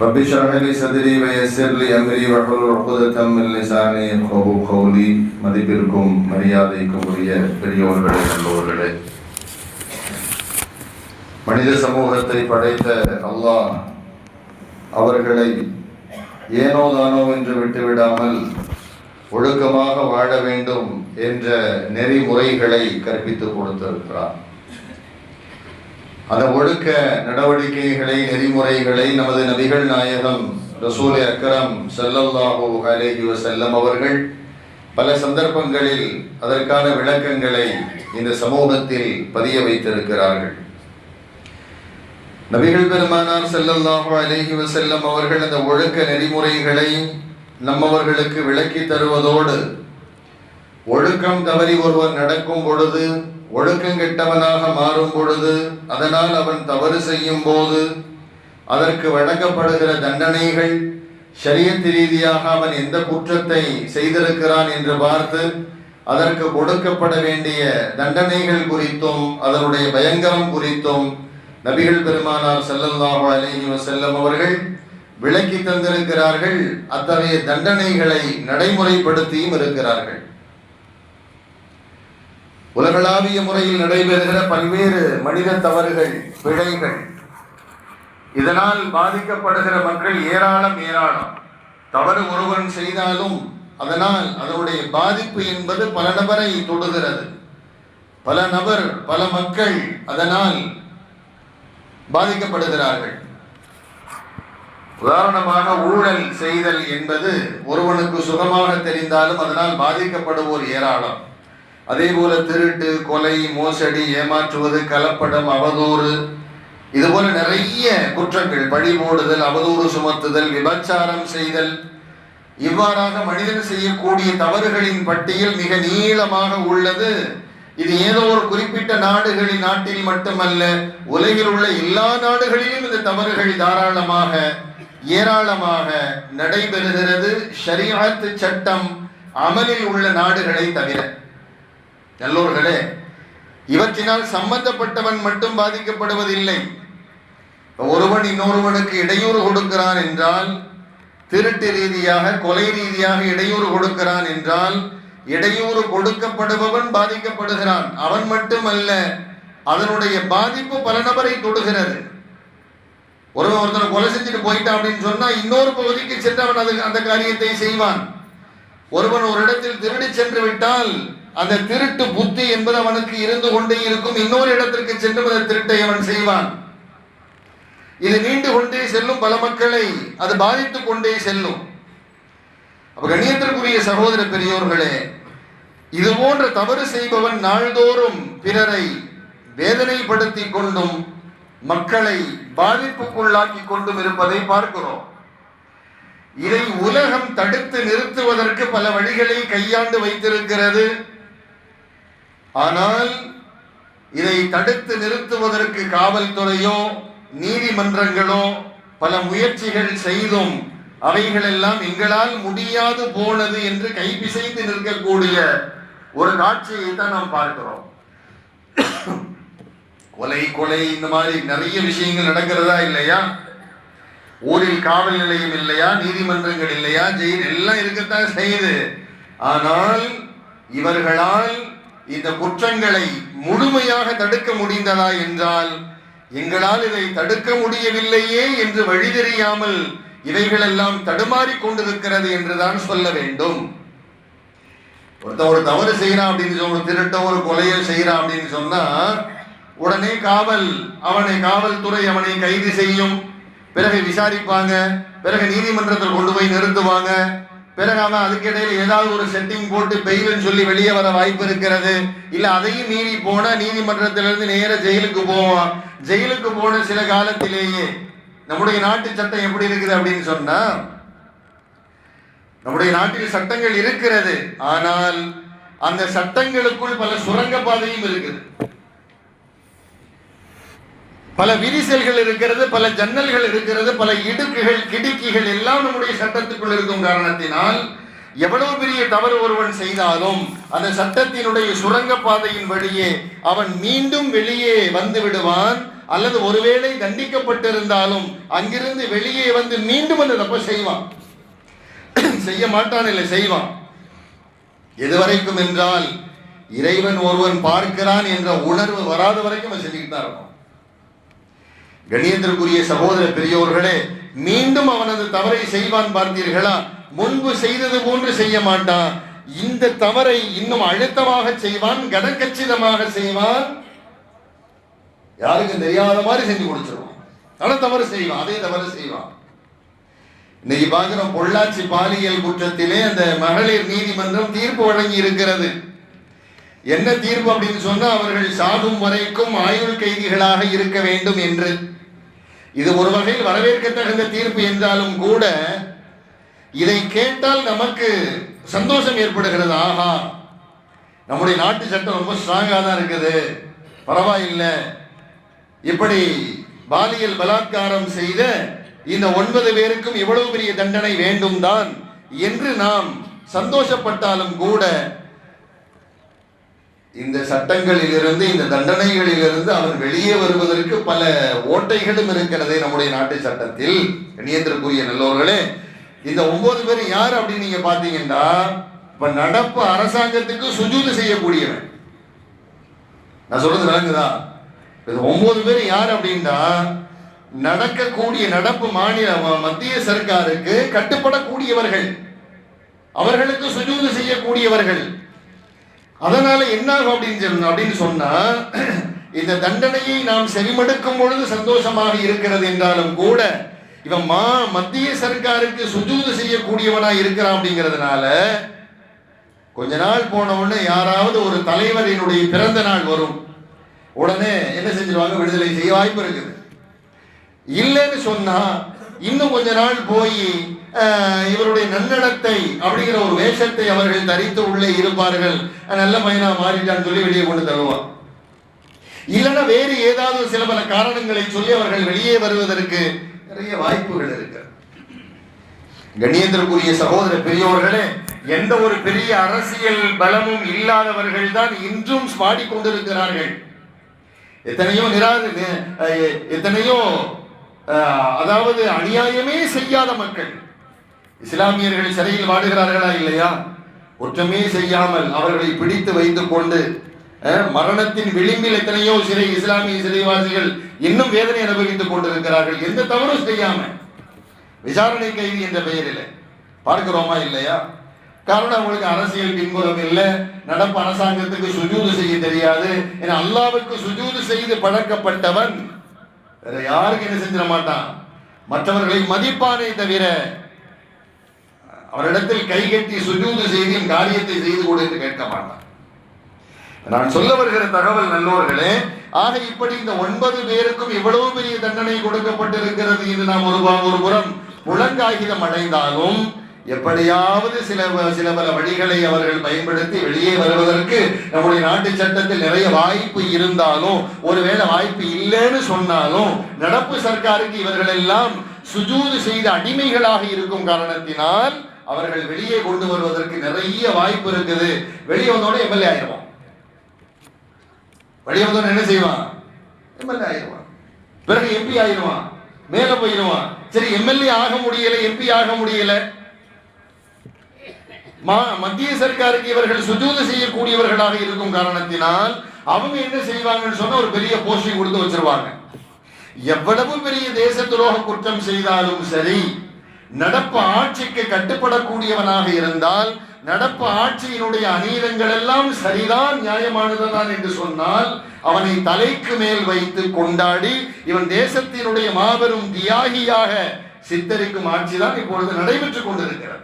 رب اشرح لي صدري ويسر لي امري واحلل عقدة من لساني يفقهوا قولي மதிப்பிற்கும் மரியாதைக்கும் உரிய பெரியோர்களே நல்லோர்களே மனித சமூகத்தை படைத்த அல்லாஹ் அவர்களை ஏனோ தானோ என்று விட்டுவிடாமல் ஒழுக்கமாக வாழ வேண்டும் என்ற நெறிமுறைகளை கற்பித்துக் கொடுத்திருக்கிறார் அந்த ஒழுக்க நடவடிக்கைகளை நெறிமுறைகளை நமது நபிகள் நாயகம் ரசூல் அக்கரம் செல்லல்லாஹோ அலைஹி வஸல்லம் அவர்கள் பல சந்தர்ப்பங்களில் அதற்கான விளக்கங்களை இந்த சமூகத்தில் பதிய வைத்திருக்கிறார்கள். நபிகள் பெருமானார் செல்லல்லாஹோ அலேஹி வசல்லம் அவர்கள் அந்த ஒழுக்க நெறிமுறைகளை நம்மவர்களுக்கு விளக்கி தருவதோடு ஒழுக்கம் தவறி ஒருவர் நடக்கும் பொழுது ஒழுக்கங்கெட்டவனாக மாறும் பொழுது அதனால் அவன் தவறு செய்யும் போது அதற்கு வழங்கப்படுகிற தண்டனைகள் சரியத்து ரீதியாக அவன் எந்த குற்றத்தை செய்திருக்கிறான் என்று பார்த்து அதற்கு கொடுக்கப்பட வேண்டிய தண்டனைகள் குறித்தும் அதனுடைய பயங்கரம் குறித்தும் நபிகள் பெருமானார் செல்லல்லாஹு அலேஹி வசல்லம் அவர்கள் விளக்கி தந்திருக்கிறார்கள். அத்தகைய தண்டனைகளை நடைமுறைப்படுத்தியும் இருக்கிறார்கள். உலகளாவிய முறையில் நடைபெறுகிற பல்வேறு மனித தவறுகள் பிழைகள் இதனால் பாதிக்கப்படுகிற மக்கள் ஏராளம் ஏராளம். தவறு ஒருவன் செய்தாலும் அதனால் அதனுடைய பாதிப்பு என்பது பல நபரை தொடுகிறது. பல நபர் பல மக்கள் அதனால் பாதிக்கப்படுகிறார்கள். உதாரணமாக ஊழல் செய்தல் என்பது ஒருவனுக்கு சுகமாக தெரிந்தாலும் அதனால் பாதிக்கப்படுவோர் ஏராளம். அதே போல திருட்டு கொலை மோசடி ஏமாற்றுவது கலப்படம் அவதூறு. இது போல நிறைய குற்றங்கள் பழி போடுதல் அவதூறு சுமத்துதல் விபச்சாரம் செய்தல். இவ்வாறாக மனிதன் செய்யக்கூடிய தவறுகளின் பட்டியல் மிக நீளமாக உள்ளது. இது ஏதோ ஒரு குறிப்பிட்ட நாடுகளின் நாட்டில் மட்டுமல்ல உலகில் உள்ள எல்லா நாடுகளிலும் இந்த தவறுகள் தாராளமாக ஏராளமாக நடைபெறுகிறது. ஷரியாத்து சட்டம் அமலில் உள்ள நாடுகளை தவிர. நல்லோர்களே இவற்றினால் சம்பந்தப்பட்டவன் மட்டும் பாதிக்கப்படுவதில்லை. ஒருவன் இன்னொருவனுக்கு இடையூறு கொடுக்கிறான் என்றால் திருட்டு ரீதியாக கொலை ரீதியாக இடையூறு கொடுக்கிறான் என்றால் இடையூறு கொடுக்கப்படுபவன் பாதிக்கப்படுகிறான். அவன் மட்டுமல்ல அதனுடைய பாதிப்பு பல நபரை தொடுகிறது. ஒருவன் ஒருத்தனை கொலை செஞ்சுட்டு போயிட்டான் அப்படின்னு சொன்னா இன்னொரு பகுதிக்கு சென்று அவன் அது அந்த காரியத்தை செய்வான். ஒருவன் ஒரு இடத்தில் திருடி சென்று விட்டால் அந்த திருட்டு புத்தி என்பது அவனுக்கு இருந்து கொண்டே இருக்கும். இன்னொரு இடத்திற்கு சென்று அந்த திருட்டை அவன் செய்வான். இது நீண்டு கொண்டே செல்லும் பல மக்களை அது பாதித்துக் கொண்டே செல்லும். அப்ப கண்ணியத்திற்குரிய சகோதர பெரியோர்களே இது போன்ற தவறு செய்பவன் நாள்தோறும் பிறரை வேதனைப்படுத்தி கொண்டும் மக்களை பாதிப்புக்குள்ளாக்கி கொண்டும் இருப்பதை பார்க்கிறோம். இதை உலகம் தடுத்து நிறுத்துவதற்கு பல வழிகளை கையாண்டு வைத்திருக்கிறது. ஆனால் இதை தடுத்து நிறுத்துவதற்கு காவல்துறையோ நீதிமன்றங்களோ பல முயற்சிகள் செய்தும் அவைகளெல்லாம் எங்களால் முடியாது போனது என்று கைபிசைந்து நிற்கக்கூடிய ஒரு காட்சியை தான் நாம் பார்க்கிறோம். கொலை கொலை இந்த மாதிரி நிறைய விஷயங்கள் நடக்கிறதா இல்லையா? ஊரில் காவல் நிலையம் இல்லையா? நீதிமன்றங்கள் இல்லையா? ஜெயில் எல்லாம் இருக்கத்தான் செய்யுது. ஆனால் இவர்களால் இந்த குற்றங்களை முழுமையாக தடுக்க முடிந்ததா என்றால் எங்களால் இதை தடுக்க முடியவில்லையே என்று வழி தெரியாமல் இவைகளெல்லாம் தடுமாறி கொண்டிருக்கிறது என்றுதான் சொல்ல வேண்டும். ஒருத்தன் ஒரு தவறு செய்யறான் அப்படின்னு சொன்ன ஒரு திருட்ட ஒரு கொலையை செய்யறான் அப்படின்னு சொன்னா உடனே காவல் அவனை காவல்துறை அவனை கைது செய்யும். பிறகு விசாரிப்பாங்க. பிறகு நீதிமன்றத்தில் கொண்டு போய் நிறுத்துவாங்க. பிறகு அவன் அதுக்கிடையில் ஏதாவது ஒரு செட்டிங் போட்டு பெயில்னு சொல்லி வெளியே வர வாய்ப்பு இருக்கிறது. இல்லை அதையும் மீறி போனால் நீதிமன்றத்திலிருந்து நேர ஜெயிலுக்கு போவான். ஜெயிலுக்கு போன சில காலத்திலேயே நம்முடைய நாட்டு சட்டம் எப்படி இருக்குது அப்படின்னு சொன்னா நம்முடைய நாட்டில் சட்டங்கள் இருக்கிறது. ஆனால் அந்த சட்டங்களுக்குள் பல சுரங்க பாதையும் இருக்குது. பல விரிசல்கள் இருக்கிறது பல ஜன்னல்கள் இருக்கிறது பல இடுக்குகள் கிடுக்கிகள் எல்லாம் நம்முடைய சட்டத்துக்குள் இருக்கும் காரணத்தினால் எவ்வளவு பெரிய தவறு ஒருவன் செய்தாலும் அந்த சட்டத்தினுடைய சுரங்க பாதையின் வழியே அவன் மீண்டும் வெளியே வந்து விடுவான். அல்லது ஒருவேளை தண்டிக்கப்பட்டிருந்தாலும் அங்கிருந்து வெளியே வந்து மீண்டும் அந்த தப்ப செய்வான். செய்ய மாட்டான் இல்லை செய்வான். எதுவரைக்கும் என்றால் இறைவன் ஒருவன் பார்க்கிறான் என்ற உணர்வு வராத வரைக்கும் அவன் செஞ்சுக்கிட்டு தான் இருக்கும் கணேந்திரக்குரிய சகோதர பெரியோர்களே மீண்டும் அவனது தவறை செய்வான் பார்த்தீர்களா? முன்பு செய்தது போன்று செய்ய மாட்டான். இந்த தவறை இன்னும் அழுத்தமாக செய்வான் கனக்கச்சிதமாக செய்வான். யாருக்கும் தெரியாத மாதிரி செஞ்சு கொடுத்துருவான். ஆனா தவறு செய்வான் அதே தவறு செய்வான். இன்னைக்கு பார்க்கிறோம் பொள்ளாச்சி பாலியல் குற்றத்திலே அந்த மகளிர் நீதிமன்றம் தீர்ப்பு வழங்கி இருக்கிறது என்ன தீர்ப்பு அப்படின்னு சொன்னா அவர்கள் சாகும் வரைக்கும் ஆயுள் கைதிகளாக இருக்க வேண்டும் என்று. இது ஒரு வகையில் வரவேற்கத்தகுந்த தீர்ப்பு என்றாலும் கூட இதை கேட்டால் நமக்கு சந்தோஷம் ஏற்படுகிறது? ஆஹா. நம்முடைய நாட்டு சட்டம் ரொம்ப ஸ்ட்ராங்காக தான் இருக்குது. பரவாயில்லை. இப்படி பாலியல் பலாத்காரம் செய்த இந்த ஒன்பது பேருக்கும் இவ்வளவு பெரிய தண்டனை வேண்டும் தான் என்று நாம் சந்தோஷப்பட்டாலும் கூட இந்த சட்டங்களிலிருந்து இந்த தண்டனைகளிலிருந்து அவன் வெளியே வருவதற்கு பல ஓட்டைகளும் இருக்கிறது நம்முடைய நாட்டு சட்டத்தில். கண்ணியத்திற்குரிய நல்லோர்களே இந்த ஒன்பது பேர் யார் அப்படின்னு நீங்க பாத்தீங்கன்னா இப்ப நடப்பு அரசாங்கத்துக்கு சுஜூது செய்யக்கூடியவன். நான் சொல்றது விளங்குதா? இது ஒன்பது பேர் யார் அப்படின்னா நடக்கக்கூடிய நடப்பு மாநில மத்திய சர்க்காருக்கு கட்டுப்படக்கூடியவர்கள். அவர்களுக்கு சுஜூது செய்யக்கூடியவர்கள். அதனால என்ன ஆகும் அப்படின்னு அப்படின்னு சொன்னா இந்த தண்டனையை நாம் செவிமடுக்கும் பொழுது சந்தோஷமாக இருக்கிறது என்றாலும் கூட இவன் மா மத்திய சர்க்காருக்கு சுஜூது செய்யக்கூடியவனா இருக்கிறான் அப்படிங்கிறதுனால கொஞ்ச நாள் போன உடனே யாராவது ஒரு தலைவரினுடைய பிறந்த நாள் வரும். உடனே என்ன செஞ்சிருவாங்க? விடுதலை செய்ய வாய்ப்பு இருக்குது. இல்லைன்னு சொன்னா இன்னும் கொஞ்ச நாள் போய் இவருடைய நன்னடத்தை அப்படிங்கிற ஒரு வேஷத்தை அவர்கள் தரித்து உள்ளே இருப்பார்கள். நல்ல பையனா மாறிட்டான்னு சொல்லி வெளியே கொண்டு தருவான் இல்லைன்னா வேறு ஏதாவது சில பல காரணங்களை சொல்லி அவர்கள் வெளியே வருவதற்கு நிறைய வாய்ப்புகள் இருக்கு. கணியத்திற்குரிய சகோதர பெரியோர்களே எந்த ஒரு பெரிய அரசியல் பலமும் இல்லாதவர்கள் தான் இன்றும் பாடிக்கொண்டிருக்கிறார்கள். எத்தனையோ நிராக எத்தனையோ அதாவது அநியாயமே செய்யாத மக்கள். இஸ்லாமியர்கள் சிறையில் வாடுகிறார்களா இல்லையா? ஒற்றமே செய்யாமல் அவர்களை பிடித்து வைத்துக் கொண்டு மரணத்தின் விளிம்பில் எத்தனையோ சிறை இஸ்லாமிய சிறைவாசிகள் இன்னும் வேதனை அனுபவித்துக் கொண்டிருக்கிறார்கள். எந்த தவறும் செய்யாம. விசாரணை கைதி என்ற பெயரில். பார்க்கிறோமா இல்லையா? காரணம் அவங்களுக்கு அரசியல் பின்புறம் இல்லை. நடப்பு அரசாங்கத்துக்கு சுஜூது செய்ய தெரியாது. ஏன்னா அல்லாவுக்கு சுஜூது செய்து பழக்கப்பட்டவன் வேற யாருக்கு என்ன செஞ்சிட மாட்டான். மற்றவர்களை மதிப்பானே தவிர அவரிடத்தில் கைகட்டி சுஜூது செய்து என் காரியத்தை செய்து கொடு என்று கேட்க மாட்டான். நான் சொல்ல வருகிற தகவல் நல்லோர்களே ஆக இப்படி இந்த ஒன்பது பேருக்கும் இவ்வளவு பெரிய தண்டனை கொடுக்கப்பட்டிருக்கிறது என்று நாம் ஒரு ஒரு புறம் முழங்காகிதம் அடைந்தாலும் எப்படியாவது சில சில பல வழிகளை அவர்கள் பயன்படுத்தி வெளியே வருவதற்கு நம்முடைய நாட்டு சட்டத்தில் நிறைய வாய்ப்பு இருந்தாலும் ஒருவேளை வாய்ப்பு இல்லைன்னு சொன்னாலும் நடப்பு சர்க்காருக்கு இவர்கள் எல்லாம் சுஜூது செய்த அடிமைகளாக இருக்கும் காரணத்தினால் அவர்கள் வெளியே கொண்டு வருவதற்கு நிறைய வாய்ப்பு இருக்குது. வெளியே வந்தோட எம்எல்ஏ ஆயிடுவான் வெளியே வந்தோட என்ன செய்வான்? எம்எல்ஏ ஆயிடுவான் பிறகு எம்பி ஆயிடுவான் மேல போயிடுவான் சரி எம்எல்ஏ ஆக முடியல எம்பி ஆக முடியல. மத்திய சர்க்காருக்கு இவர்கள் சுஜூது செய்யக்கூடியவர்களாக இருக்கும் காரணத்தினால் அவங்க என்ன செய்வாங்கன்னு சொன்னா ஒரு பெரிய போஸ்டிங் கொடுத்து வச்சிருவாங்க. எவ்வளவு பெரிய தேச துரோக குற்றம் செய்தாலும் சரி நடப்பு ஆட்சிக்கு கட்டுப்படக்கூடியவனாக இருந்தால் நடப்பு ஆட்சியினுடைய அநீதங்கள் எல்லாம் சரிதான் நியாயமானதுதான் என்று சொன்னால் அவனை தலைக்கு மேல் வைத்து கொண்டாடி இவன் தேசத்தினுடைய மாபெரும் தியாகியாக சித்தரிக்கும் ஆட்சிதான் இப்பொழுது நடைபெற்றுக் கொண்டிருக்கிறது.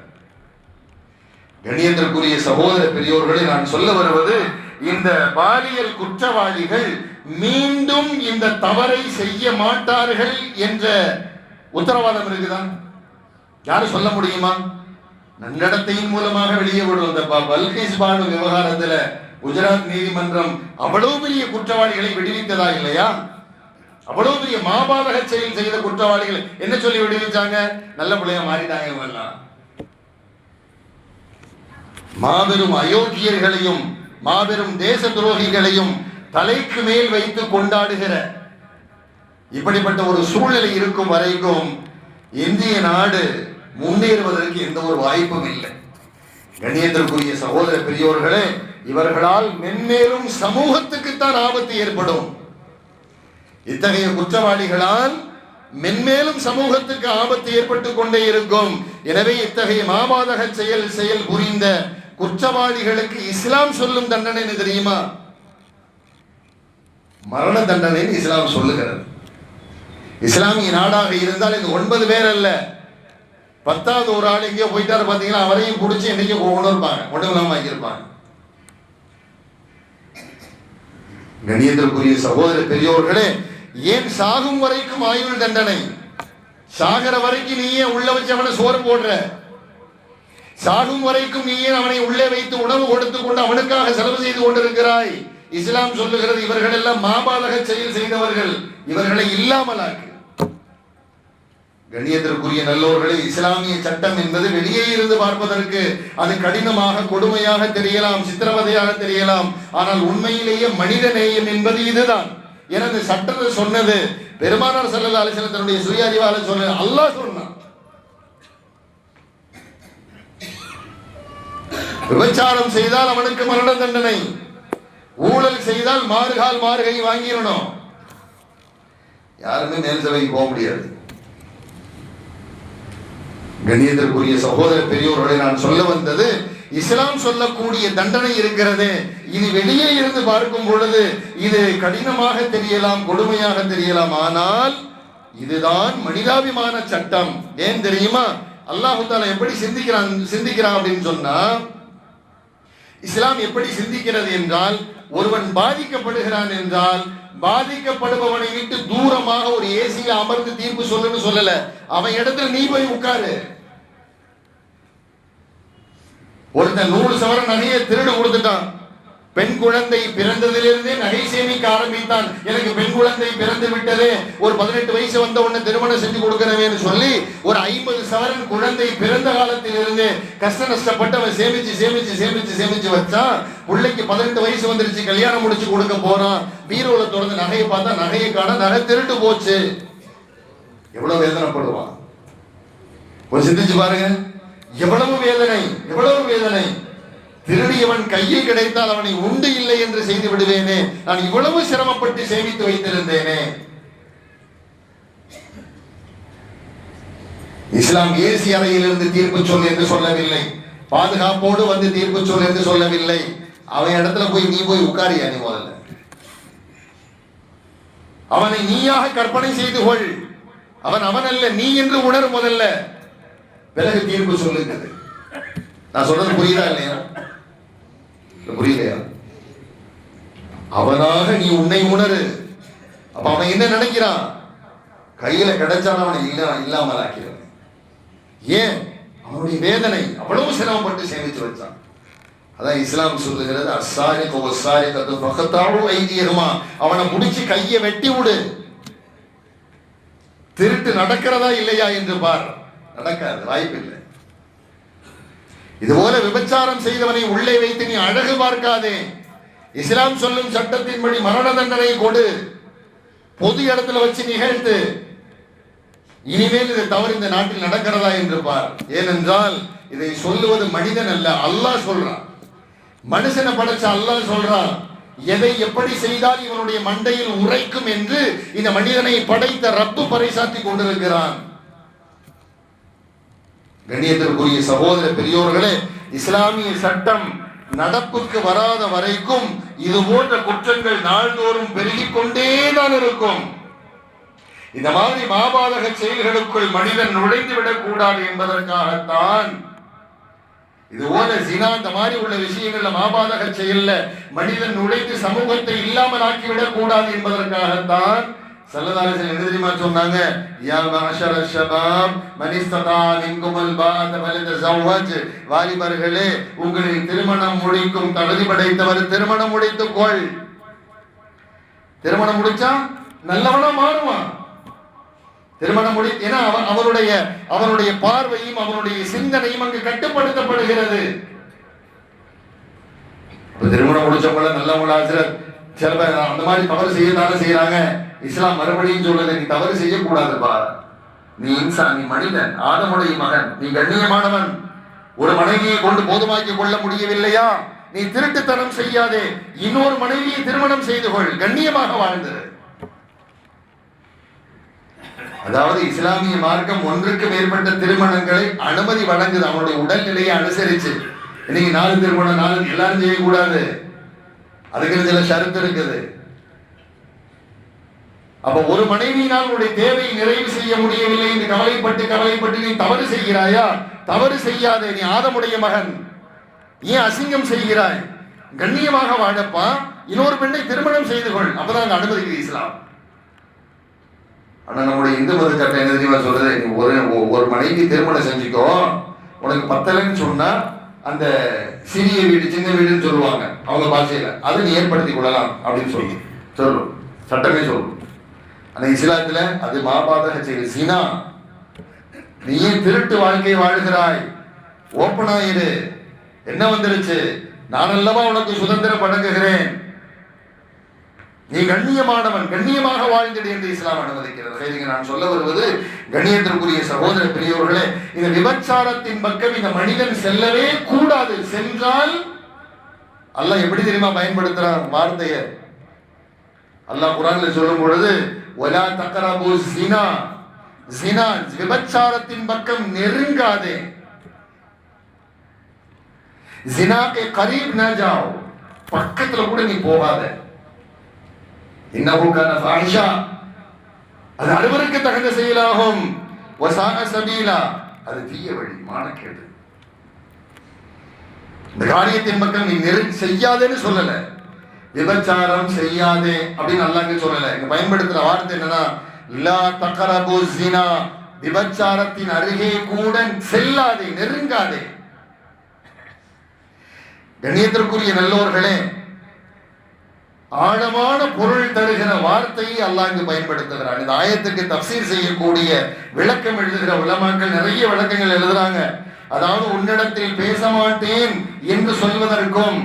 கணியத்திற்குரிய சகோதர பெரியோர்களை நான் சொல்ல வருவது இந்த பாலியல் குற்றவாளிகள் மீண்டும் இந்த தவறை செய்ய மாட்டார்கள் என்ற உத்தரவாதம் இருக்குதான். யாரும் சொல்ல முடியுமா? நன்னடத்தையின் மூலமாக வெளியே விடும் இந்த ப- பானு விவகாரத்துல குஜராத் நீதிமன்றம் அவ்வளவு பெரிய குற்றவாளிகளை விடுவித்ததா இல்லையா? அவ்வளவு பெரிய மாபாதக செயல் செய்த குற்றவாளிகள் என்ன சொல்லி விடுவிச்சாங்க? நல்ல பிள்ளைய மாறிட்டாங்க இவங்க எல்லாம் மாபெரும் அயோக்கியர்களையும் மாபெரும் தேச துரோகிகளையும் தலைக்கு மேல் வைத்து கொண்டாடுகிற இப்படிப்பட்ட ஒரு சூழ்நிலை இருக்கும் வரைக்கும் இந்திய நாடு முன்னேறுவதற்கு எந்த ஒரு வாய்ப்பும் இல்லை. கணியத்திற்குரிய சகோதர பெரியோர்களே இவர்களால் மென்மேலும் சமூகத்துக்குத்தான் ஆபத்து ஏற்படும். இத்தகைய குற்றவாளிகளால் மென்மேலும் சமூகத்துக்கு ஆபத்து ஏற்பட்டு கொண்டே இருக்கும். எனவே இத்தகைய மாபாதக செயல் செயல் புரிந்த குற்றவாளிகளுக்கு இஸ்லாம் சொல்லும் தண்டனை என்ன தெரியுமா? மரண தண்டனை இஸ்லாம் சொல்லுகிறது. இஸ்லாமிய நாடாக இருந்தால் இந்த ஒன்பது பேர் அல்ல. பத்தாவது ஒரு ஆள் எங்கேயோ போயிட்டாரு பார்த்தீங்கன்னா அவரையும் பிடிச்சி என்னைக்கோ கொண்டு இருப்பாங்க. ஒன்றும் இல்லாமல் ஆக்கியிருப்பாங்க கணியத்திற்குரிய சகோதர பெரியோர்களே ஏன் சாகும் வரைக்கும் ஆயுள் தண்டனை? சாகிற வரைக்கும் நீயே உள்ள வச்சவன சோறு போடுற? சாகும் வரைக்கும் நீயே அவனை உள்ளே வைத்து உணவு கொடுத்து கொண்டு அவனுக்காக செலவு செய்து கொண்டிருக்கிறாய். இஸ்லாம் சொல்லுகிறது இவர்கள் எல்லாம் மாபாலக செயல் செய்தவர்கள். இவர்களை இல்லாமலாக்கு. கண்ணியத்திற்குரிய நல்லோர்களே இஸ்லாமிய சட்டம் என்பது வெளியே இருந்து பார்ப்பதற்கு அது கடினமாக கொடுமையாக தெரியலாம் சித்திரவதையாக தெரியலாம். ஆனால் உண்மையிலேயே மனித நேயம் என்பது இதுதான். எனது சட்டத்தை சொன்னது பெருமானார் சல்லல்லா அலிஸ்லாம் தன்னுடைய சுய அறிவால சொன்ன அல்லாஹ் சொன்னான் விபச்சாரம் செய்தால் அவனுக்கு மரண தண்டனை. ஊழல் செய்தால் மாறுகால் மாறுகை வாங்கிடணும். யாருமே மேல் சபைக்கு போக முடியாது. கணியத்திற்குரிய சகோதர பெரியோர்களை நான் சொல்ல வந்தது இஸ்லாம் சொல்லக்கூடிய தண்டனை இருக்கிறது. இது வெளியே இருந்து பார்க்கும் பொழுது இது கடினமாக தெரியலாம் கொடுமையாக தெரியலாம். ஆனால் இதுதான் மனிதாபிமான சட்டம். ஏன் தெரியுமா? அல்லாஹு தாலா எப்படி சிந்திக்கிறான் சிந்திக்கிறான் அப்படின்னு சொன்னா இஸ்லாம் எப்படி சிந்திக்கிறது என்றால் ஒருவன் பாதிக்கப்படுகிறான் என்றால் பாதிக்கப்படுபவனை விட்டு தூரமாக ஒரு ஏசியில அமர்ந்து தீர்ப்பு சொல்லுன்னு சொல்லல. அவன் இடத்துல நீ போய் உட்காரு. ஒருத்தன் நூறு சவரன் நிறைய திருடு கொடுத்துட்டான். பெண் குழந்தை பிறந்ததிலிருந்தே நகை சேமிக்க ஆரம்பித்தான். எனக்கு பெண் குழந்தை பிறந்து விட்டதே. ஒரு பதினெட்டு வயசு வந்த உடனே திருமணம் செஞ்சு கொடுக்கிறவேன்னு சொல்லி ஒரு ஐம்பது சவரன் குழந்தை பிறந்த காலத்திலிருந்து கஷ்ட நஷ்டப்பட்டு அவன் சேமிச்சு சேமிச்சு சேமிச்சு சேமிச்சு வச்சான் பிள்ளைக்கு பதினெட்டு வயசு வந்துருச்சு கல்யாணம் முடிச்சு கொடுக்க போறான். பீரோல தொடர்ந்து நகையை பார்த்தா நகையை காண நகை திருட்டு போச்சு. எவ்வளவு வேதனைப்படுவான். கொஞ்சம் சிந்திச்சு பாருங்க. எவ்வளவு வேதனை எவ்வளவு வேதனை. திருடியவன் கையில் கிடைத்தால் அவனை உண்டு இல்லை என்று செய்து விடுவேனே. நான் இவ்வளவு சிரமப்பட்டு சேமித்து வைத்திருந்தேனே. இஸ்லாம் ஏசி அறையிலிருந்து தீர்ப்பு சொல் என்று சொல்லவில்லை. பாதுகாப்போடு வந்து தீர்ப்பு சொல் என்று சொல்லவில்லை. அவன் இடத்துல போய் நீ போய் உட்காரியா நீ முதல்ல? அவனை நீயாக கற்பனை செய்து கொள். அவன் அவன் அல்ல நீ என்று உணர் முதல்ல. பிறகு தீர்ப்பு சொல்லுங்கிறது நான் சொல்றது புரியுதா இல்லையா? புரியலையா? அவனாக நீ உன்னை உணரு. அப்ப அவன் என்ன நினைக்கிறான்? கையில கிடைச்சான அவனை இல்ல இல்லாமல் ஆக்கிறான் ஏன்? அவனுடைய வேதனை அவ்வளவு சிரமப்பட்டு சேமித்து வச்சான் அதான் இஸ்லாம் சொல்லுகிறது அசாரி கோசாரி தத்து பகத்தாவும் ஐதியருமா அவனை முடிச்சு கையை வெட்டி விடு. திருட்டு நடக்கிறதா இல்லையா என்று பார். நடக்காது வாய்ப்பு இல்லை இதுபோல விபச்சாரம் செய்தவனை உள்ளே வைத்து நீ அழகு பார்க்காதே. இஸ்லாம் சொல்லும் சட்டத்தின்படி மரண தண்டனை கொடு. பொது இடத்துல வச்சு நிகழ்த்து. இனிமேல் இது தவறு இந்த நாட்டில் நடக்கிறதா என்று பார். ஏனென்றால் இதை சொல்லுவது மனிதன் அல்ல அல்லாஹ் சொல்றான். மனுஷனை படைச்ச அல்லாஹ் சொல்றான் எதை எப்படி செய்தால் இவனுடைய மண்டையில் உரைக்கும் என்று இந்த மனிதனை படைத்த ரப்பு பறைசாற்றி கொண்டிருக்கிறான். கண்ணியத்திற்குரிய சகோதர பெரியோர்களே இஸ்லாமிய சட்டம் நடப்புக்கு வராத வரைக்கும் இது போன்ற குற்றங்கள் நாள்தோறும் பெருகிக் கொண்டே தான் இருக்கும். இந்த மாதிரி மாபாதக செயல்களுக்குள் மனிதன் நுழைந்து விடக்கூடாது என்பதற்காகத்தான் இது போல சினா இந்த மாதிரி உள்ள விஷயங்கள்ல மாபாதக செயல்ல மனிதன் நுழைந்து சமூகத்தை இல்லாமல் ஆக்கிவிடக் கூடாது என்பதற்காகத்தான் சல்லதாரசன் என்ன தெரியுமா சொன்னாங்க. யா மஅஷர ஷபாப் மன் மின்குமுல் பாஅத ஃபலயதஸவ்வஜ் வாலிபர்களே உங்களில் திருமணம் முடிக்கும் தகுதி படைத்தவர் திருமணம் முடித்துக் கொள். திருமணம் முடிச்சா நல்லவனா மாறுவான். திருமணம் முடி ஏன்னா அவன் அவருடைய அவனுடைய பார்வையும் அவனுடைய சிந்தனையும் அங்கு கட்டுப்படுத்தப்படுகிறது. திருமணம் முடிச்சவங்கள நல்லவங்களா சில சில அந்த மாதிரி தவறு செய்யத்தானே செய்யறாங்க இஸ்லாம் மறுபடியும் சொல்லுது நீ தவறு செய்யக்கூடாதுப்பா. நீ இன்சான் நீ மனிதன் ஆதமுடைய மகன் நீ கண்ணியமானவன். ஒரு மனைவியை கொண்டு போதுமாக்கி கொள்ள முடியவில்லையா? நீ திருட்டுத்தனம் செய்யாதே. இன்னொரு மனைவியை திருமணம் செய்து கொள் கண்ணியமாக வாழ்ந்தது அதாவது இஸ்லாமிய மார்க்கம் ஒன்றுக்கு மேற்பட்ட திருமணங்களை அனுமதி வழங்குது. அவனுடைய உடல்நிலையை அனுசரிச்சு. இன்னைக்கு நாலு திருமணம் நாலு எல்லாரும் செய்யக்கூடாது. அதுக்கு சில ஷரத்து இருக்குது. அப்ப ஒரு மனைவியினால் உன்னுடைய தேவையை நிறைவு செய்ய முடியவில்லை என்று கவலைப்பட்டு கவலைப்பட்டு நீ தவறு செய்கிறாயா? தவறு செய்யாதே நீ ஆதமுடைய மகன். ஏன் அசிங்கம் செய்கிறாய். கண்ணியமாக வாழப்பா. இன்னொரு பெண்ணை திருமணம் செய்து கொள். அப்பதான் அங்க அனுமதிக்குது இஸ்லாம். ஆனா நம்முடைய இந்து மத சட்டம் என்ன தெரியுமா சொல்றது நீ ஒரு ஒரு மனைவி திருமணம் செஞ்சுக்கோ. உனக்கு பத்தலைன்னு சொன்னா அந்த சிறிய வீடு சின்ன வீடுன்னு சொல்லுவாங்க. அவங்க பாஷையில. அதை நீ ஏற்படுத்தி கொள்ளலாம் அப்படின்னு சொல்லி. சொல்லும் சட்டமே சொல்லும் ஆனால் இஸ்லாத்தில் அது மாபாதக செயல் சீனா. நீ திருட்டு வாழ்க்கை வாழ்கிறாய். ஓப்பன் ஆயிரு. என்ன வந்துருச்சு? நான் அல்லவா உனக்கு சுதந்திரம் வழங்குகிறேன். நீ கண்ணியமானவன் கண்ணியமாக வாழ்ந்திடு என்று இஸ்லாம் அனுமதிக்கிறது. சரிங்க நான் சொல்ல வருவது கண்ணியத்திற்குரிய சகோதர பெரியவர்களே இந்த விபச்சாரத்தின் பக்கம் இந்த மனிதன் செல்லவே கூடாது. சென்றால் அல்லாஹ் எப்படி தெரியுமா பயன்படுத்துறான்? வார்த்தையை. அல்லாஹ் குரான்ல சொல்லும் பொழுது ஒலா தக்கரபு ஜினா ஜினா விபச்சாரத்தின் பக்கம் நெருங்காதே ஜினாக்கு கரீப் ந ஜாவ் பக்கத்துல கூட நீ போகாத இன்னமுக்கான ஃபாஹிஷா அது அறுவருக்கு தகுந்த செயலாகும் வசாக சபீலா அது தீய வழி மானக்கேடு இந்த காரியத்தின் பக்கம் நீ நெரு செய்யாதேன்னு சொல்லலை விபச்சாரம் செய்யாதே அப்படின்னு அல்லாங்க சொல்லல. இங்க பயன்படுத்துற வார்த்தை என்னன்னா லா தக்கரபு ஜினா விபச்சாரத்தின் அருகே கூட செல்லாதே நெருங்காதே. கணியத்திற்குரிய நல்லோர்களே ஆழமான பொருள் தருகிற வார்த்தையை அல்லாஹ் இங்கு பயன்படுத்துகிறான். இந்த ஆயத்துக்கு தப்சீர் செய்யக்கூடிய விளக்கம் எழுதுகிற உலமாக்கள் நிறைய விளக்கங்கள் எழுதுறாங்க. அதாவது உன்னிடத்தில் பேச மாட்டேன் என்று சொல்வதற்கும்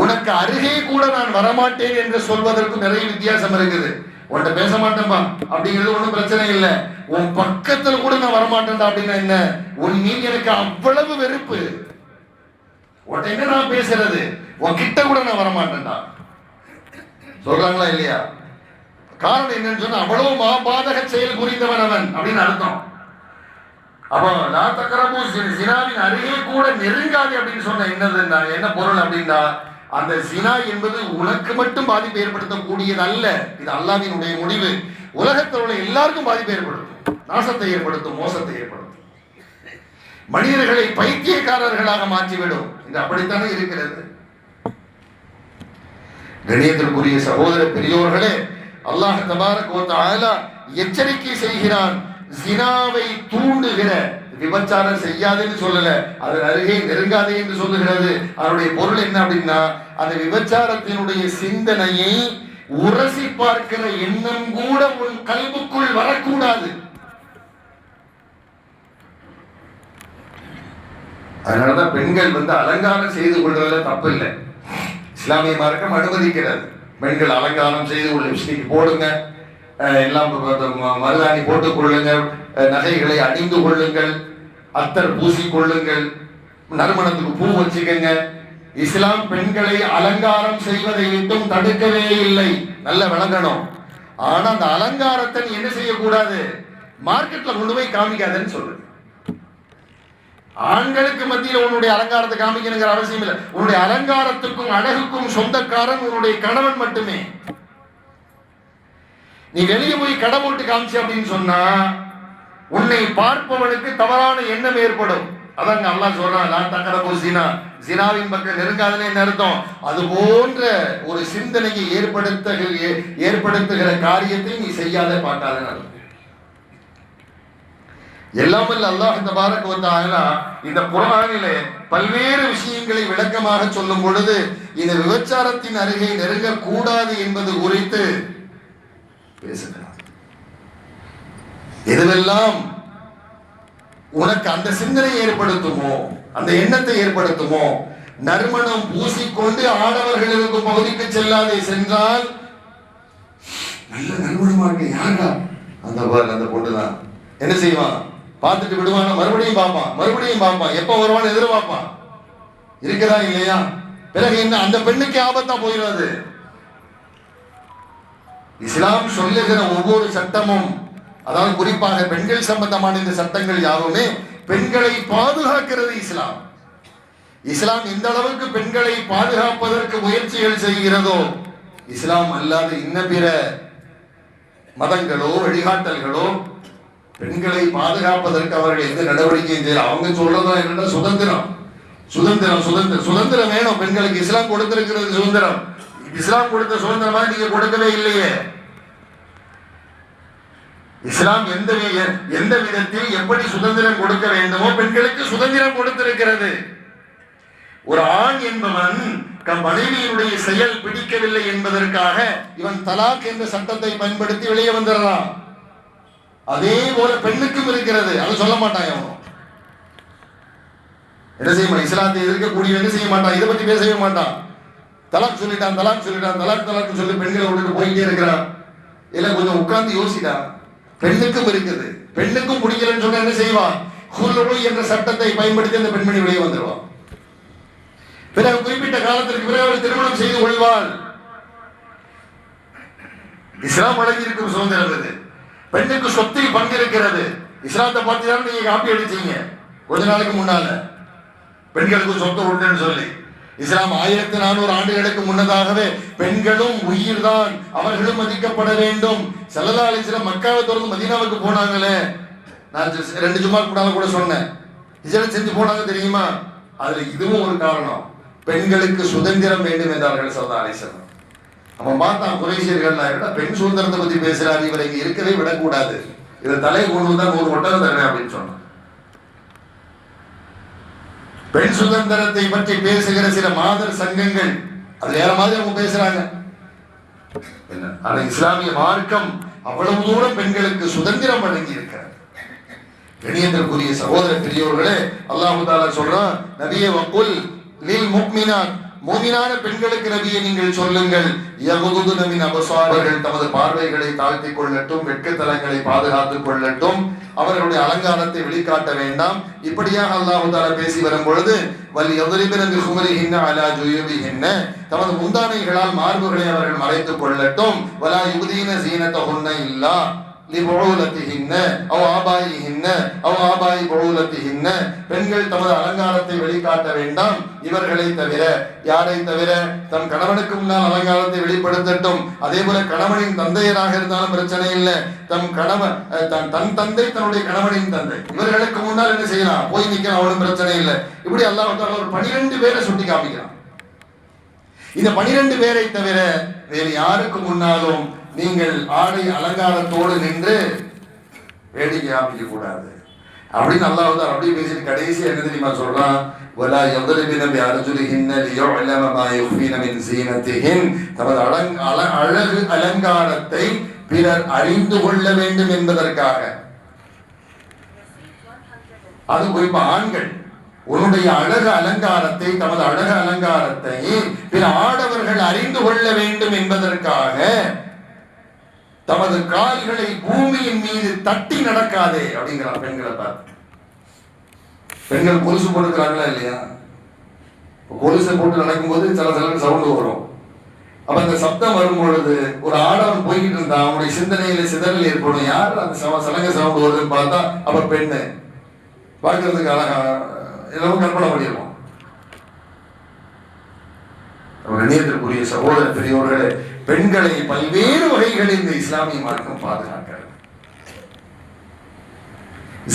உனக்கு அருகே கூட நான் வரமாட்டேன் என்று சொல்வதற்கும் நிறைய வித்தியாசம் இருக்குது உன்கிட்ட பேச மாட்டேன்பா. அப்படிங்கிறது ஒன்றும் பிரச்சனை இல்லை. உன் பக்கத்துல கூட நான் வரமாட்டேன்டா அப்படின்னா என்ன? உன் மீது எனக்கு அவ்வளவு வெறுப்பு. உன்கிட்ட என்ன நான் பேசுறது? உன் கிட்ட கூட நான் வரமாட்டேன்டா. சொல்றாங்களா இல்லையா? காரணம் என்னன்னு சொன்னா அவ்வளவு மாபாதக செயல் புரிந்தவன் அவன் அப்படின்னு அர்த்தம். அப்போ நான் தக்கரபு சினாவின் அருகே கூட நெருங்காது அப்படின்னு சொன்ன என்னது? என்ன பொருள் அப்படின்னா அந்த சினா என்பது உனக்கு மட்டும் பாதிப்பு ஏற்படுத்தக்கூடியது அல்ல இது அல்லாவினுடைய முடிவு. உலகத்தில் உள்ள எல்லாருக்கும் பாதிப்பு ஏற்படுத்தும். நாசத்தை ஏற்படுத்தும் மோசத்தை ஏற்படுத்தும். மனிதர்களை பைத்தியக்காரர்களாக மாற்றிவிடும். இது அப்படித்தானே இருக்கிறது? கணியத்திற்குரிய சகோதர பெரியோர்களே அல்லாஹ் தபாரக் வ எச்சரிக்கை செய்கிறான். ஜினாவை தூண்டுகிற விபச்சாரம் செய்யாதுன்னு சொல்லல. அதன் அருகே நெருங்காதே என்று சொல்லுகிறது. அதனுடைய பொருள் என்ன அப்படின்னா அந்த விபச்சாரத்தினுடைய சிந்தனையை உரசி பார்க்கிற எண்ணம் கூட உன் கல்வுக்குள் வரக்கூடாது. அதனாலதான் பெண்கள் வந்து அலங்காரம் செய்து கொள்றதுல தப்பு இல்லை இஸ்லாமிய மார்க்கம் அனுமதிக்கிறது. பெண்கள் அலங்காரம் செய்து கொள்ள லிப்ஸ்டிக் போடுங்க. எல்லாம் மருதாணி போட்டுக் கொள்ளுங்க நகைகளை அணிந்து கொள்ளுங்கள். அத்தர் பூசிக்கொள்ளுங்கள் நறுமணத்துக்கு பூ வச்சுக்கோங்க. இஸ்லாம் பெண்களை அலங்காரம் செய்வதை விட்டும் தடுக்கவே இல்லை. நல்ல விளங்கணும். ஆனா அந்த அலங்காரத்தை நீ என்ன செய்யக்கூடாது? மார்க்கெட்ல கொண்டு போய் காமிக்காதன்னு சொல்லு ஆண்களுக்கு மத்தியில் உன்னுடைய அலங்காரத்தை காமிக்கணுங்கிற அவசியம் இல்லை. உன்னுடைய அலங்காரத்துக்கும் அழகுக்கும் சொந்தக்காரன் உன்னுடைய கணவன் மட்டுமே. நீ வெளியே போய் கடை போட்டு காமிச்சு அப்படின்னு சொன்னா உன்னை பார்ப்பவனுக்கு தவறான எண்ணம் ஏற்படும். அதான் அல்லா சொல்றான் நான் தக்கரபோ ஜினா ஜினாவின் பக்கம் நெருங்காதனே என்ன அர்த்தம்? அது போன்ற ஒரு சிந்தனையை ஏற்படுத்த ஏற்படுத்துகிற காரியத்தை நீ செய்யாத பார்க்காத எல்லாம் வல்ல அல்லாஹ் இந்த வ வந்தாங்கன்னா இந்த குர்ஆனிலே பல்வேறு விஷயங்களை விளக்கமாக சொல்லும் பொழுது இந்த விபச்சாரத்தின் அருகே நெருங்க கூடாது என்பது குறித்து பேசுகிறார். எதுவெல்லாம் உனக்கு அந்த சிந்தனை ஏற்படுத்துமோ அந்த எண்ணத்தை ஏற்படுத்துமோ நறுமணம் பூசிக்கொண்டு ஆடவர்கள் இருக்கும் பகுதிக்கு செல்லாதே சென்றால் நல்ல நறுமணமா இருக்கு யாரா அந்த பாரு அந்த பொண்ணு தான் என்ன செய்வான்? பார்த்துட்டு விடுவானா? மறுபடியும் பார்ப்பான். மறுபடியும் பார்ப்பான். எப்ப வருவான்னு எதிர்பார்ப்பான். இருக்குதா இல்லையா? பிறகு என்ன? அந்த பெண்ணுக்கு ஆபத்தா போயிடாது. இஸ்லாம் சொல்லுகிற ஒவ்வொரு சட்டமும் அதாவது குறிப்பாக பெண்கள் சம்பந்தமான இந்த சட்டங்கள் யாருமே பெண்களை பாதுகாக்கிறது இஸ்லாம். இஸ்லாம் எந்த அளவுக்கு பெண்களை பாதுகாப்பதற்கு முயற்சிகள் செய்கிறதோ இஸ்லாம் அல்லாத இன்ன பிற மதங்களோ வழிகாட்டல்களோ பெண்களை பாதுகாப்பதற்கு அவர்கள் எந்த நடவடிக்கையும் செய்யல. அவங்க சொல்றதும் என்னன்னா சுதந்திரம். சுதந்திரம் சுதந்திரம் சுதந்திரம் வேணும். பெண்களுக்கு இஸ்லாம் கொடுத்திருக்கிறது சுதந்திரம். இஸ்லாம் கொடுத்த சுதந்திரமா நீங்க கொடுக்கவே இல்லையே. இஸ்லாம் எந்த எந்த விதத்தில் எப்படி சுதந்திரம் கொடுக்க வேண்டுமோ பெண்களுக்கு சுதந்திரம் கொடுத்திருக்கிறது. ஒரு ஆண் என்பவன் தன் மனைவியினுடைய செயல் பிடிக்கவில்லை என்பதற்காக இவன் தலாக் என்ற சட்டத்தை பயன்படுத்தி வெளியே வந்துடுறான். அதே போல பெண்ணுக்கும் இருக்கிறது. அதை சொல்ல மாட்டான் அவன் என்ன செய்ய மாட்டான்? இஸ்லாத்தை எதிர்க்கக்கூடிய என்ன செய்ய மாட்டான்? இதை பத்தி பேசவே மாட்டான். தலாக் சொல்லிட்டான் தலாக் சொல்லிட்டான் தலாக் தலாக் சொல்லி பெண்களை விட்டுட்டு போயிட்டே இருக்கிறான். இல்ல கொஞ்சம் உட்கார்ந்து யோசிடா பெண்ணுக்கும் இருக்குது. பெண்ணுக்கும் பிடிக்கலன்னு சொன்னா என்ன செய்வான்? ஹுல்லு என்ற சட்டத்தை பயன்படுத்தி அந்த பெண்மணி வெளியே வந்துடுவான் பிறகு குறிப்பிட்ட காலத்திற்கு பிறகு அவள் திருமணம் செய்து கொள்வாள். இஸ்லாம் வழங்கியிருக்கும் சுதந்திரம் இது பெண்ணுக்கு சொத்தில் பங்கு இருக்கிறது இஸ்லாத்தை பார்த்து தான் நீங்க காப்பி அடிச்சீங்க. கொஞ்ச நாளைக்கு முன்னால. பெண்களுக்கு சொத்து உண்டுன்னு சொல்லி. இஸ்லாம் ஆயிரத்தி நானூறு ஆண்டுகளுக்கு முன்னதாகவே பெண்களும் உயிர் தான் அவர்களும் மதிக்கப்பட வேண்டும். செல்லதா அலிஸ்லாம் மக்காவை தொடர்ந்து மதீனாவுக்கு போனாங்களே. நான் ரெண்டு ஜும்மா முன்னால கூட சொன்னேன். இஸ்லாம் செஞ்சு போனாங்க தெரியுமா? அதுல இதுவும் ஒரு காரணம். பெண்களுக்கு சுதந்திரம் வேண்டும் என்றார்கள் சல்லா அலிஸ்லாம் அவன் பார்த்தான் குறைசியர்கள் பெண் சுதந்திரத்தை பத்தி பேசுறாரு? இவரை இங்க இருக்கவே விடக்கூடாது. இதை தலை கொண்டு வந்தா நூறு ஒட்டகம் தரேன் அப்படின்னு சொன்னான் பெண் சுதந்திரத்தை பற்றி பேசுகிற சில மாதர் சங்கங்கள் அது வேற மாதிரி அவங்க பேசுறாங்க. என்ன? ஆனா இஸ்லாமிய மார்க்கம் அவ்வளவு தூரம் பெண்களுக்கு சுதந்திரம் வழங்கி இருக்கிறார் கணியத்திற்குரிய சகோதர பெரியோர்களே அல்லாஹு தாலா சொல்றான் நபியே வக்குல் லில் முக்மினான். மூமினான பெண்களுக்கு நபியை நீங்கள் சொல்லுங்கள். யகுது நவீன அபசாரர்கள் தமது பார்வைகளை தாழ்த்திக் கொள்ளட்டும் வெட்கத்தலங்களை பாதுகாத்துக் கொள்ளட்டும். அவர்களுடைய அலங்காரத்தை வெளிக்காட்ட வேண்டாம். இப்படியாக அல்லாஹு தாலா பேசி வரும் பொழுது வல் எதிரிபின பிகுமரிஹின்ன அலா ஜுயுபிஹின்ன. தமது முந்தானைகளால் மார்புகளை அவர்கள் மறைத்துக் கொள்ளட்டும். வலா யுகுதீன சீனத்தஹுன்ன இல்லா. ஆபாயி பெண்கள் தமது அலங்காரத்தை வெளிக்காட்ட வேண்டாம் இவர்களை தவிர. யாரை தவிர? தன் கணவனுக்கு முன்னால் அலங்காரத்தை வெளிப்படுத்தட்டும். அதே போல கணவனின் தந்தையராக இருந்தாலும் பிரச்சனை இல்லை. தம் கணவன் தன் தன் தந்தை தன்னுடைய கணவனின் தந்தை. இவர்களுக்கு முன்னால் என்ன செய்யலாம்? போய் நிக்கலாம் அவனும் பிரச்சனை இல்லை. இப்படி அல்லாஹ் ஒரு பனிரெண்டு பேரை சுட்டி காமிக்கிறான். இந்த பனிரெண்டு பேரை தவிர வேறு யாருக்கு முன்னாலும் நீங்கள் ஆடை அலங்காரத்தோடு நின்று வேடிக்கை காமிக்க கூடாது. அப்படின்னு நல்லா வந்து அப்படியே பேசி கடைசி என்ன தெரியுமா சொல்றான்? ولا يضربن بأرجلهن ليعلم ما يخفين من زينتهن தமது அழகு அலங்காரத்தை பிறர் அறிந்து கொள்ள வேண்டும் என்பதற்காக. அது குறிப்பா ஆண்கள். உன்னுடைய அழகு அலங்காரத்தை தமது அழகு அலங்காரத்தை பிற ஆடவர்கள் அறிந்து கொள்ள வேண்டும் என்பதற்காக தமது கால்களை பூமியின் மீது தட்டி நடக்காதே அப்படிங்கிறார் பெண்களை பார்த்து. பெண்கள் கொலுசு போட்டுக்கிறாங்களா இல்லையா? கொலுசை போட்டு நடக்கும்போது சில சில சவுண்டு வரும். அப்ப அந்த சப்தம் வரும் பொழுது ஒரு ஆடவன் போய்கிட்டு இருந்தா அவனுடைய சிந்தனையில சிதறல் ஏற்படும். யார் அந்த சவ சலங்க சவுண்டு வருதுன்னு பார்த்தா அப்ப பெண்ணு. பார்க்கறதுக்கு அழகா எல்லாமே கற்பனை பண்ணிடுவோம் கண்ணியத்திற்குரிய சகோதர பெரியவர்களே பெண்களை பல்வேறு வகைகளில் இந்த இஸ்லாமிய மார்க்கம் பாதுகாக்கிறது.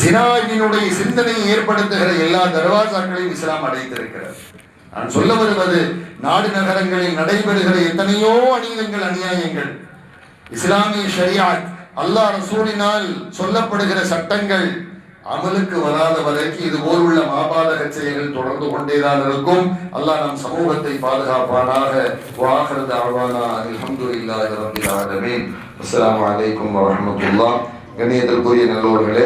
ஜினாவினுடைய சிந்தனையை ஏற்படுத்துகிற எல்லா தர்வாசாக்களையும் இஸ்லாம் அடைத்திருக்கிறது. நான் சொல்ல வருவது நாடு நகரங்களில் நடைபெறுகிற எத்தனையோ அநீதங்கள் அநியாயங்கள் இஸ்லாமிய ஷரியாத் அல்லாஹ் ரசூலினால் சொல்லப்படுகிற சட்டங்கள் அமலுக்கு வராத வரைக்கும் இது போல் உள்ள மாபாதக செயல்கள் தொடர்ந்து கொண்டேதான் இருக்கும். அல்லாஹ் நம் சமூகத்தை பாதுகாப்பானாக வாஹரத் அவானா அல்ஹம்துலில்லாஹி ரப்பில் ஆலமீன். அஸ்ஸலாமு அலைக்கும் வரஹ்மத்துல்லாஹ். கண்ணியத்திற்குரிய நல்லோர்களே